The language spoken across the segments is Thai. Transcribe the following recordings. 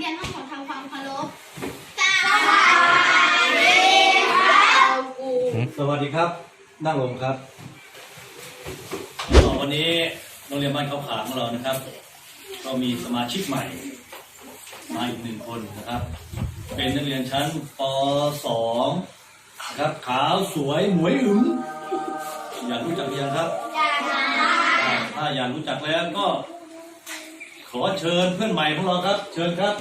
เรียนทั้งหมดทำความเคารพสวัสดีครับสวัสดีครับ นั่งลงครับ วันนี้โรงเรียนบ้านเขาขาของเรานะครับ ก็มีสมาชิกใหม่ มาอีกหนึ่งคนนะครับ เป็นนักเรียนชั้นป .2 นะครับขาวสวยหมวยหึงอยากรู้จักยังครับ อยากถ้าอยากรู้จักแล้วก็ ขอเชิญเพื่อนใหม่ของเราครับ เชิญครับ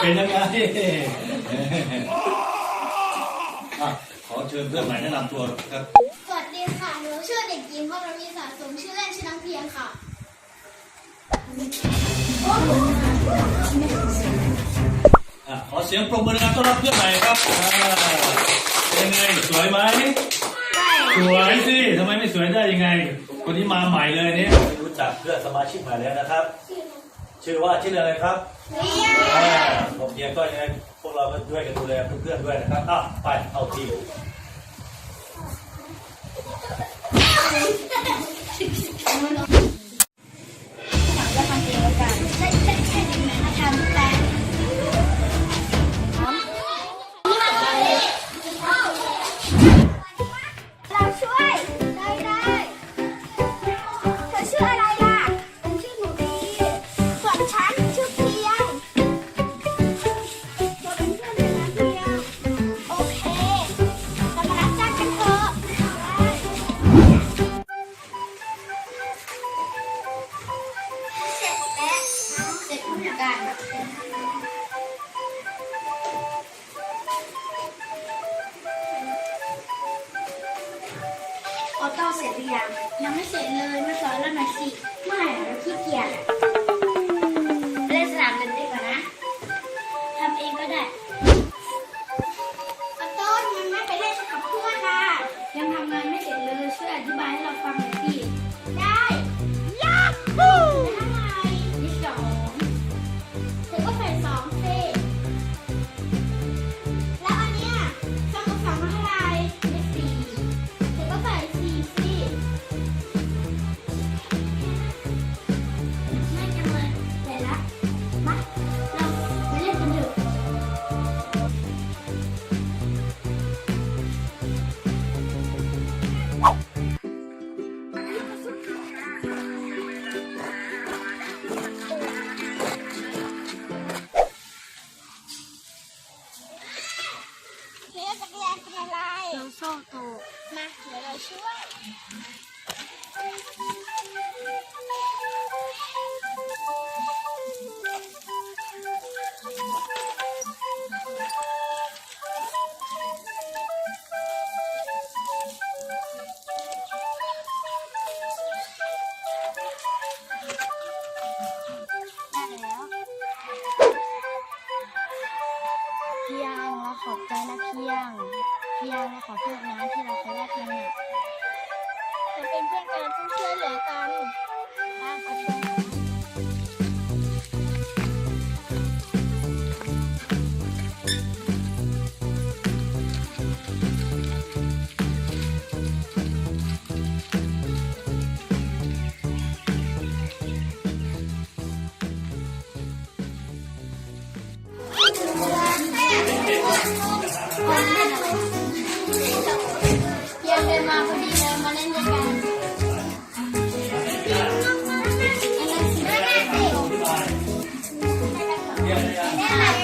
เป็นยังไงอะขอเชิญเพื่อนใหม่แนะนำตัวครับ สวัสดีค่ะ หนูชื่อเด็กหญิงพรมีสะสมชื่อเล่นชื่อน้ำเพียงค่ะอะขอเสียงปรบมือนะครับต้อนรับเพื่อนใหม่ครับอ่าเป็นไงสวยไหม สวยสิทำไมไม่สวยได้ยังไง คนนี้มาใหม่เลยเนี่ยรู้ จักเพื่อนสมาชิกใหม่แล้วนะครับ ชื่อว่าชื่ออะไรครับเพียงอ่าผมเพียงก็ยังไงพวกเราก็ด้วยกันดูแลเพื่อนๆด้วยนะครับอะไปเอาทีม ออโต้เสร็จหรือยังยังไม่เสร็จเลยมาสอนเราหน่อยสิไม่เราขี้เกียจ เฮ้ยจักรยานเป็นอะไรเราโซ่ตกมาเดี๋ยวเราช่วยได้แล้วเพียงเรา ขอบใจนะเพียง เพียงเราขอโทษนะที่เราเคยว่าเพียงเนี่ยเราเป็นเพื่อนกันต้องช่วยเหลือกันอะขอบคุณ Yeah.